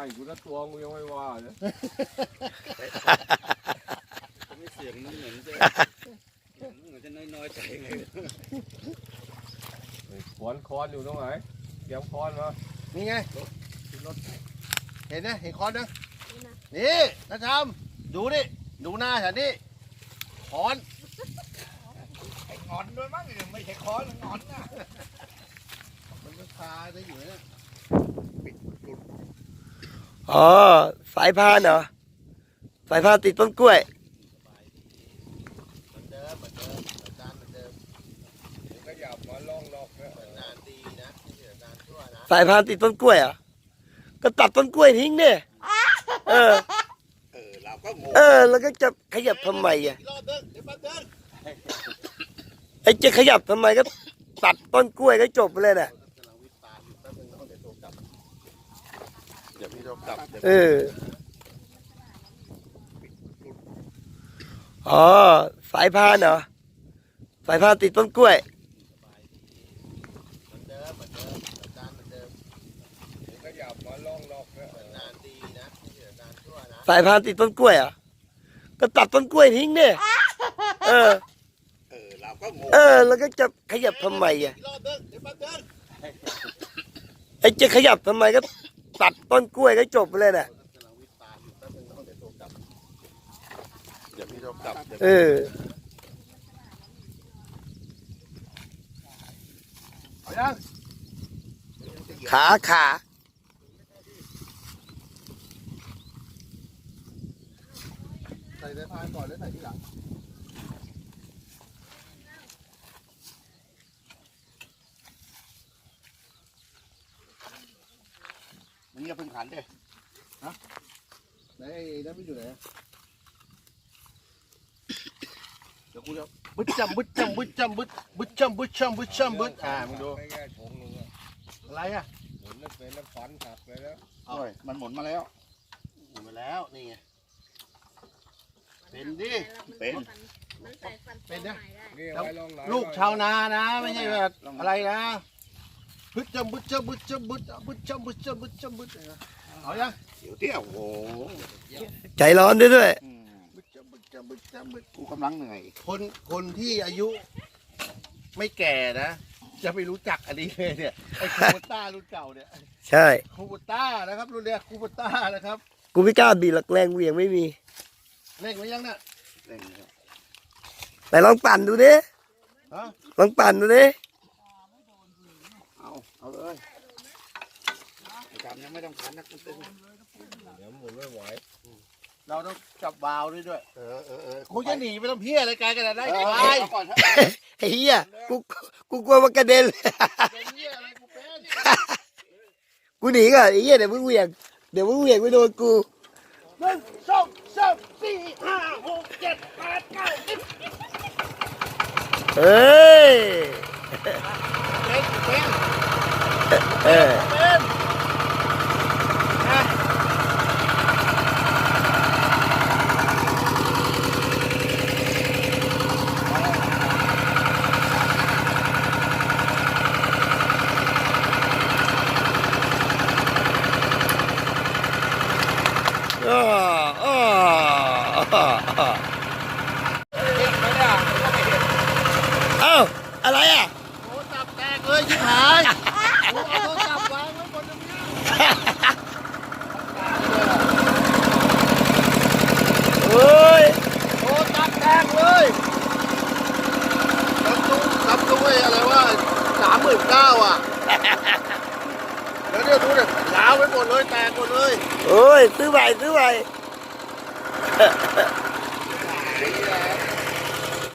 ให้กูละตัวกูยังไม่ว่าเลยไม่เสียงมันเหมือนจะเหมือนจะน้อยๆใจไงคอนคอนอยู่ตรงไหนเตรียมคอนมานี่ไงเห็นนะเห็นคอนนะนี่นะทำดูดิดูหน้าฉันนี่คอนงอนด้วยมั้งไม่ใช่ค้อนงอนนะมันก็คาได้อยู่เนี่ย อ๋อ สายพานเหรอ สายพานติดต้นกล้วยสายพานติดต้นกล้วยเหรอะ ก็ตัดต้นกล้วยทิ้งเนี่ยเออ เออเราก็งงเออ แล้วก็จะขยับทำไมอะรอบนึงเดี๋ยวแป๊บนึงไอ้จะขยับทำไมก็ตัดต้นกล้วยก็จบไปเลยน่ะ กำลังวิปาอยู่แป๊บนึงนะเดี๋ยวโทรกลับ เอออ๋อ สายพานเหรอ สายพานติดต้นกล้วยสายพานติดต้นกล้วยอะ ก็ตัดต้นกล้วยทิ้งเนี่ยเออ เออเออ แล้วก็จะขยับทำไมอะไอ้จะขยับทำไมก็ ตัดต้นกล้วยก็จบไปเลยน่ะกำลังวิปาอยู่แป๊บนึงนะเดี๋ยวโทรกลับเดี๋ยวพี่โทรกลับเดี๋ยวเออเอายังขาขาใส่สายพานก่อนแล้วใส่ที่หลัง มึงอย่าเพิ่งขันเด้ไหนไอ้นั่นไม่อยู่ไหนอะเดี๋ยวกูจะบึ้ดจำบึ้ดจำบึ้ดจำบึ้ดบึ้ดจำบึ้ดจำบึ้ดจำบึ้ดอ่ามึงดูไม่แง่ชงนึงอะอะไรอะหมุนแล้วเป็นแล้วฟันหักไปแล้วโอ้ยมันหมุนมาแล้วหมดไปแล้วนี่ไงเป็นดิเป็นมันใส่ฟันเป็นนะนี่เอาไว้ล่องไหนลูกชาวนานะ ไม่ใช่แบบอะไรนะ บึ้ดจำบึ้ดจำบึ้ดจำบึ้ดบึ้ดจำบึ้ดจำบึ้ดจำบึ้ดเอายังเดี๋ยวเที่ยวโอ้โหใจร้อนด้วยด้วยอืมบึ้ดจำบึ้ดจำบึ้ดจำบึ้ดกูกำลังเหนื่อยคนคนที่อายุไม่แก่นะ จะไม่รู้จักอันนี้เลยเนี่ยไอ้คูโบต้ารุ่นเก่าเนี่ยใช่คูโบต้านะครับรุ่นเนี้ยคูโบต้านะครับ กูไม่กล้าบีบหลักแรงเหวียงไม่มีเล่นไว้ยังน่ะเร่งนะครับแต่ลองปั่นดูดิฮะลองปั่นดูดิ เอาเอาเลยไอ้กำยังไม่ต้องขันนะคุณตึงเดี๋ยวหมุนไม่ไหวเราต้องจับวาล์วด้วยด้วยเออเออเออมึงจะหนีไปทำเพี้ยอะไรไกลกันได้เออไเออเอาก่อนเถอะไอ้เหี้ยกูกูกลัวมันกระเด็นเป็นเพี้ยอะไรกูเป็นกูหนีก่อนไอ้เหี้ยเดี๋ยวมึงเหวียงเดี๋ยวมึงเหวียงไปโดนกูหนึ่งสองสามสี่ห้าหกเจ็ดแปดเก้าสิบเฮ้ยเป็นเป็นเออเป็นนะอ้ออ้ออ้ออ้อเอ้าอะไรอะโทรศัพท์แตกเลยชิบหายกู เอาโทรศัพท์วางไว้บนตรงนี้เฮ้ยโทรศัพท์แตกเลยซัมซุงซัมซุงไอ้อะไรว่าสามหมื่นเก้าอะ แล้วเดี๋ยวดูเนี่ยยาวไปหมดเลยแตกหมดเลยโอ้ยซื้อใหม่ซื้อใหม่เ